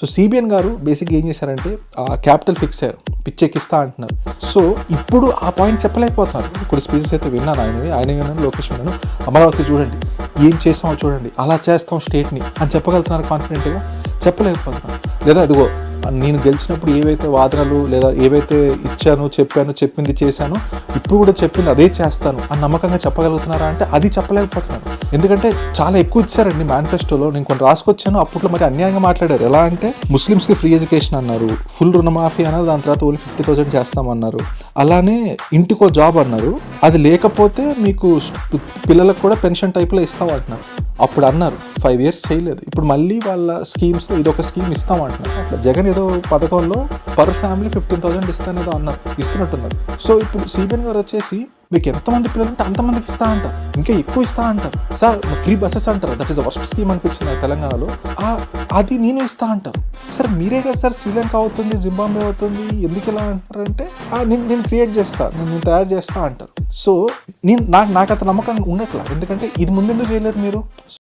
So CBN గారు బేసిక్గా ఏం చేశారంటే క్యాపిటల్ ఫిక్స్ అయ్యారు. పిచ్చెక్కిస్తా అంటున్నారు. సో ఇప్పుడు ఆ పాయింట్ చెప్పలేకపోతున్నారు. ఇప్పుడు స్పీచెస్ అయితే విన్నాను ఆయనవి. ఆయన విన్నాను లోకేష్ విన్నాను. అమరావతి చూడండి. ఏం చేస్తామో చూడండి. అలా చేస్తాం స్టేట్ని అని చెప్పగలుగుతున్నారు కాన్ఫిడెంట్గా చెప్పలేకపోతున్నారు. లేదా అదిగో నేను గెలిచినప్పుడు ఏవైతే వాదనలు లేదా ఏవైతే ఇచ్చాను చెప్పాను చెప్పింది చేశాను ఇప్పుడు కూడా చెప్పింది అదే చేస్తాను అని నమ్మకంగా చెప్పగలుగుతున్నారా అంటే అది చెప్పలేకపోతున్నారు. ఎందుకంటే చాలా ఎక్కువ ఇచ్చారండి మేనిఫెస్టోలో నేను కొన్ని రాసుకొచ్చాను. అప్పట్లో మరి అన్యాయంగా మాట్లాడారు. ఎలా అంటే ముస్లిమ్స్కి ఫ్రీ ఎడ్యుకేషన్ అన్నారు. ఫుల్ రుణమాఫీ అన్నారు. దాని తర్వాత ఓన్లీ ఫిఫ్టీ థౌసండ్ చేస్తామన్నారు. అలానే ఇంటికో జాబ్ అన్నారు. అది లేకపోతే మీకు పిల్లలకు కూడా పెన్షన్ టైప్లో ఇస్తామంటున్నారు. అప్పుడు అన్నారు. ఫైవ్ ఇయర్స్ చేయలేదు. ఇప్పుడు మళ్ళీ వాళ్ళ స్కీమ్స్లో ఇది ఒక స్కీమ్ ఇస్తామంటున్నారు. అట్లా. జగన్ ఏదో పథకంలో పర్ ఫ్యామిలీ ఫిఫ్టీన్ థౌసండ్ ఇస్తానేదో అన్నారు ఇస్తున్నట్టున్నారు. సో ఇప్పుడు సిబిఎన్ గారు వచ్చేసి మీకు ఎంతమంది పిల్లలు ఉంటే అంతమందికి ఇస్తా అంటారు ఇంకా ఎక్కువ ఇస్తా అంటారు సార్ ఫ్రీ బస్సెస్ అంటారు. దట్ ఈస్ వర్స్ట్ స్కీమ్ అనిపించింది తెలంగాణలో. అది నేను ఇస్తా అంటారు. సార్ మీరే కదా సార్ శ్రీలంక అవుతుంది జింబాబే అవుతుంది ఎందుకు ఇలా అంటారంటే నేను నేను క్రియేట్ చేస్తా నేను నేను తయారు చేస్తా అంటారు. సో నేను నాకు నాకు అంత నమ్మకం ఉండట్లా? ఎందుకంటే ఇది ముందెందుకు చేయలేరు మీరు?